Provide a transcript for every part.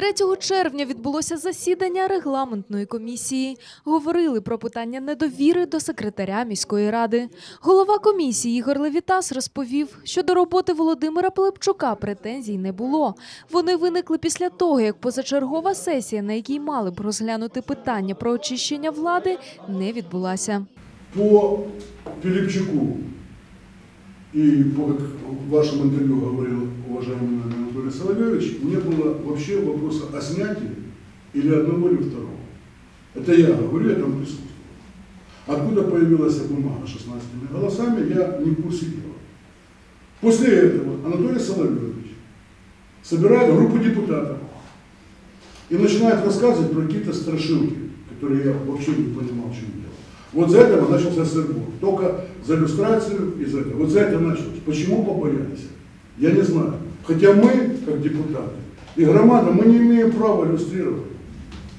3 червня відбулося засідання регламентної комісії. Говорили про питання недовіри до секретаря міської ради. Голова комісії Ігор Левітас розповів, що до роботи Володимира Пилипчука претензій не було. Вони виникли після того, як позачергова сесія, на якій мали б розглянути питання про очищення влади, не відбулася. По Пилипчуку и по, как в вашем интервью говорил уважаемый Анатолий Соловьевич, не было вообще вопроса о снятии или одного или второго. Это я говорю, я там присутствовал. Откуда появилась бумага с 16 голосами, я не в курсе дела. После этого Анатолий Соловьевич собирает группу депутатов и начинает рассказывать про какие-то страшилки, которые я вообще не понимал, чем дело. Вот за этого начался сырбор. Только за иллюстрацию и за это. Вот за это началось. Почему побоялись? Я не знаю. Хотя мы, как депутаты, и громада, мы не имеем права иллюстрировать.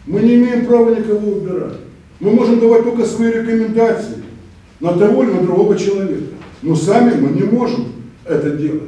Мы не имеем права никого убирать. Мы можем давать только свои рекомендации на того или на другого человека. Но сами мы не можем это делать.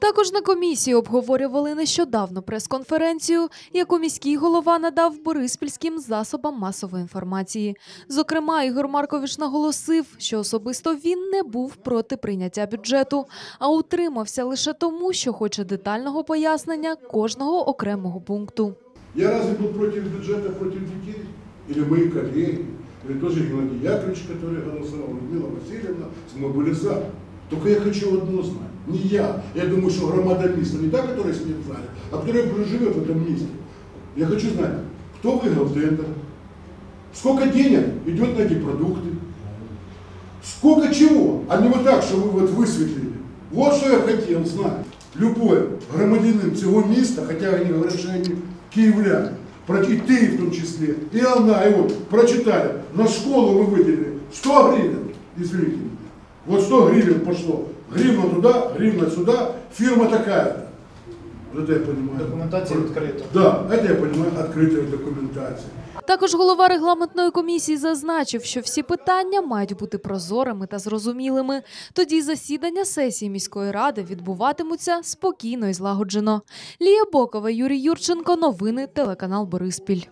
Також на комісії обговорювали нещодавно прес-конференцію, яку міський голова надав бориспільським засобам масової інформації. Зокрема, Ігор Маркович наголосив, що особисто він не був проти прийняття бюджету, а утримався лише тому, що хоче детального пояснення кожного окремого пункту. Я разве был против бюджета, против детей? Или мои коллеги? Или тоже Геннадий Яковлевич, который голосовал, Людмила Васильевна, мы были за. Только я хочу одно знать. Не я. Я думаю, что громада места, не та, которая сидит в зале, а которая живет в этом месте. Я хочу знать, кто выиграл тендер, сколько денег идет на эти продукты, сколько чего, а не вот так, что вы вот высветлили. Вот что я хотел знать. Любой громадянин цього міста, хотя они говорят, что они киевляне, про- и ты в том числе, и она, и вот, прочитали, на школу мы выделили 100 гривен, извините. Вот 100 гривен пошло, гривна туда, гривна сюда, фирма такая-то. Вот это я понимаю. Документація відкрита. Да, это я понимаю, открытая документация. Також голова регламентної комісії зазначив, що всі питання мають бути прозорими та зрозумілими. Тоді засідання сесії міської ради відбуватимуться спокійно і злагоджено. Лія Бокова, Юрій Юрченко. Новини телеканал Бориспіль.